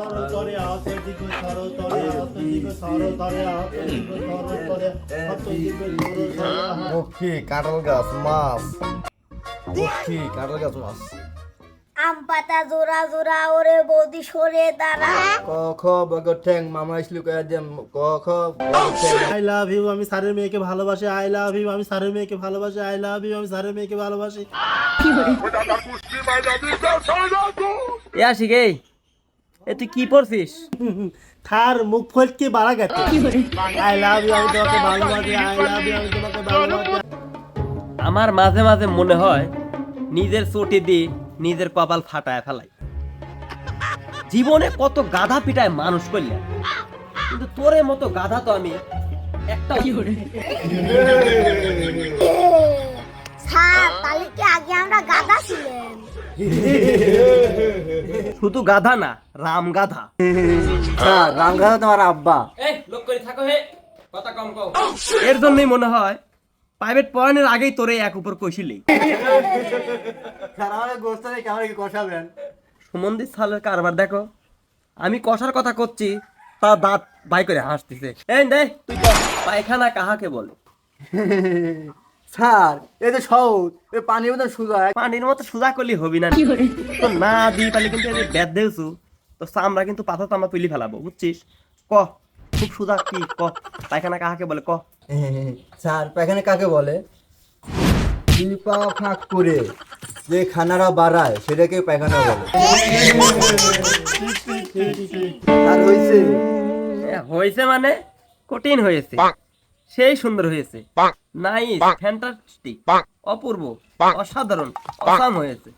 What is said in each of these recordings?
সর তরে হাত দিকে সর তরে হাত দিকে সর তরে হাত দিকে সর তরে হাত দিকে সর তরে কাঁঠাল গাছ মাছ। লক্ষ্মী কাঁঠাল গাছ মাছ। আম পাতা জোড়া জোড়া ওরে বৌদি সরে দাঁড়া। ক খ বগ ঠ্যাং মামা ইসলু কয়া দেম ক খ আই লাভ ইউ আমি স্যারের মেয়েকে ভালোবাসি। আই লাভ ইউ আমি স্যারের মেয়েকে ভালোবাসি। আই লাভ ইউ আমি স্যারের মেয়েকে ভালোবাসি। এই এ তুই কি পড়ছিস? থার মুখ ফটকে বাড়া গেছে। আই লাভ ইউ আমি তোমাকে ভালোবাসি আই লাভ ইউ আমি তোমাকে ভালোবাসি। আমার মাঝে মাঝে মনে হয় নিজের চটি দিয়ে নিজের কপাল ফাটায় ফেলাই। জীবনে কত গাধা পিটায় মানুষ করলে। কিন্তু তোরে মতো গাধা তো আমি একটা স্যার তাহলে কি আগে আমরা গাদা ছিলেন? শুধু গাধা না রাম গাধা। স্যার রামগাধা তোমার আব্বা। এই লোক করে থাকো হে? কথা কম কও। এর জন্যই মনে হয় প্রাইভেট পড়ানোর আগেই তোরে এক উপর কইছিলি। স্যার আমার গোস্ত নেই কেমন কি কষাবেন? সুমন্দির সালের কারবার দেখো আমি কষার কথা করছি তা দাঁত বাই করে হাসতেছে। এই দে তুই পায়খানা কাহাকে বলে? স্যার এই যে সহজ এই পানির মতো সুজা পানির মতো সুজা করলি হবি না। তো না পারলে কিন্তু এই যে দেউছু তো চামড়া কিন্তু পাথর তুলি ফেলাবো বুঝছিস? ক? খুব সুজা কি? ক? পায়খানা কাহাকে বলে? ক? স্যার পায়খানা কাকে বলে? পা ফাঁক করে যে খানারা বাড়ায় সেটাকে পায়খানা বলে। আর হয়েছে হয়েছে মানে? কঠিন হয়েছে সেই সুন্দর হয়েছে নাইস ফ্যান্টাস্টিক অপূর্ব অসাধারণ অসাম হয়েছে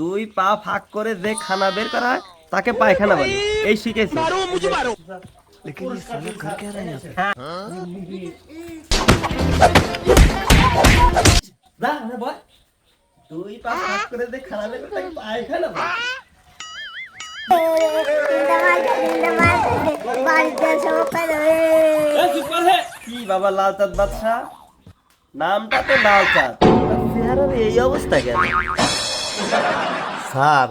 দুই পা ফাঁক করে যে খানা বের করা হয় তাকে পায়খানা বলে এই শিখেছি মানে। দুই পা ফাঁক করে যে খানা বের করে তাকে পায়খানা বলে কি বাবা লাল চাঁদ বাদশাহ? নামটা তো লাল চাঁদ চেহারার এই অবস্থা কেন? স্যার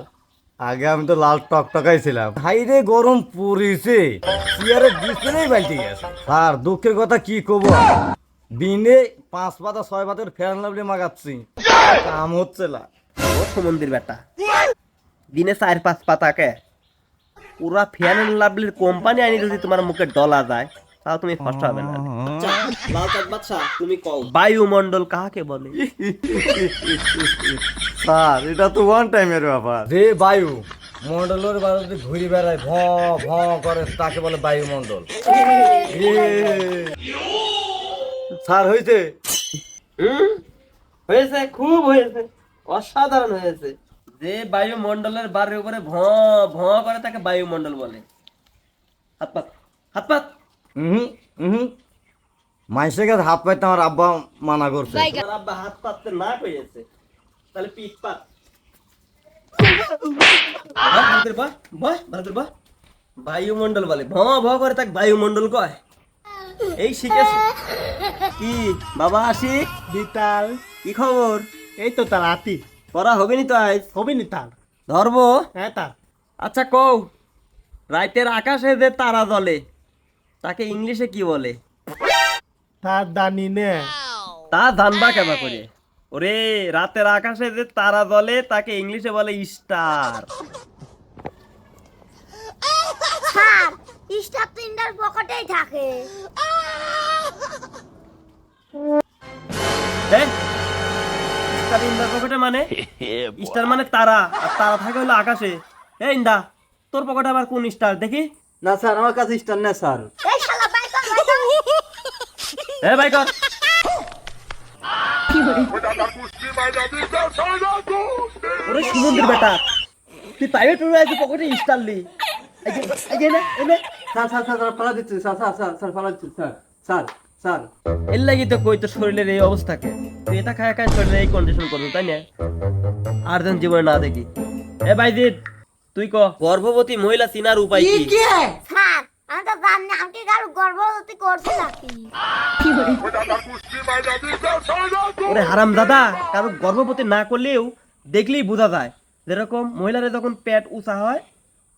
আগে আমি তো লাল টকটকাই ছিলাম হাইরে গরম পড়েছে। চেয়ারে বিছানাই বালতি গেছে। স্যার দুঃখের কথা কি কব? দিনে পাঁচ পাতা ছয় পাতার ফ্যান লাভলি মাগাচ্ছি। কাম হচ্ছে না। ও সমন্দির বেটা। দিনে চার পাঁচ পাতাকে। পুরা ফ্যান লাভলির কোম্পানি আনি যদি তোমার মুখে ডলা যায় তাও তুমি কষ্ট হবে না। বাদশাহ তুমি কও। বায়ুমণ্ডল কাকে বলে? স্যার এটা তো ওয়ান টাইমের ব্যাপার। যে বায়ু মন্ডলের বাড়িতে ঘুরে বেড়ায় ভ ভ করে তাকে বলে বায়ুমণ্ডল। স্যার হয়েছে হুম? হয়েছে খুব হয়েছে অসাধারণ হয়েছে। যে বায়ুমণ্ডলের বাড়ির উপরে ভ ভ করে তাকে বায়ুমণ্ডল বলে। হাত পাত হাত পাত হুম কাছে হাত পাইতে আমার আব্বা মানা করছে। আব্বা হাত পাততে না কইছে তাহলে পিঠ পাত। বায়ুমণ্ডল বলে। ভ ভ করে তাকে বায়ুমণ্ডল কয়। এই শিখেছ? কি? বাবা আসি বিতাল কি খবর? এই তো তার আতি। পড়া হবে নি তো আজ? হবে নি তার। ধরবো? হ্যাঁ তার। আচ্ছা কও। রাইতের আকাশে যে তারা জ্বলে তাকে ইংলিশে কি বলে? তার দানি নে। তা জানবা কেবা করে? ওরে রাতের আকাশে যে তারা জ্বলে তাকে ইংলিশে বলে স্টার। স্যার স্টার তিনটার পকেটেই থাকে। স্টার ইন পকেটে মানে? স্টার মানে তারা আর তারা থাকে হলো আকাশে। এই ইন্দা তোর পকেটে আবার কোন স্টার? দেখি। না স্যার আমার কাছে স্টার না স্যার। এ ভাই কর। ওরে সুমন্দির বেটা তুই প্রাইভেট রুমে আছিস পকেটে স্টার লি। এই যে এই যে নে, এই নে। স্যার স্যার স্যার স্যার দিচ্ছে স্যার স্যার স্যার স্যার ফালা দিচ্ছে স্যার স্যার স্যার। এর লাগি তো কই তোর শরীরের এই অবস্থাকে? তুই এটা খায় খায় শরীরের এই কন্ডিশন করবি তাই না? আর যেন জীবনে না দেখি। এ ভাইজিৎ তুই ক? গর্ভবতী মহিলা চিনার উপায় কি স্যার আমি তো জানি না, আমি কি কারও গর্ভবতী করছি নাকি ওরে হারাম দাদা কারও গর্ভবতী না করলেও দেখলেই বোঝা যায়। যেরকম মহিলারা যখন পেট উঁচা হয়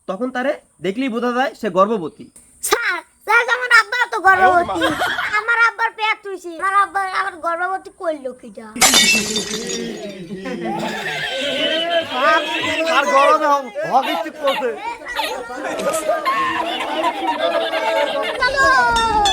তখন তারে দেখলেই বোঝা যায় সে গর্ভবতী। স্যার স্যার আমার আব্বা তো গর্ভবতী। আমার আব্বার পেট তুইছি আমার আব্বা আমার গর্ভবতী করল কিটা? আর গরমে হক করছে। Hello!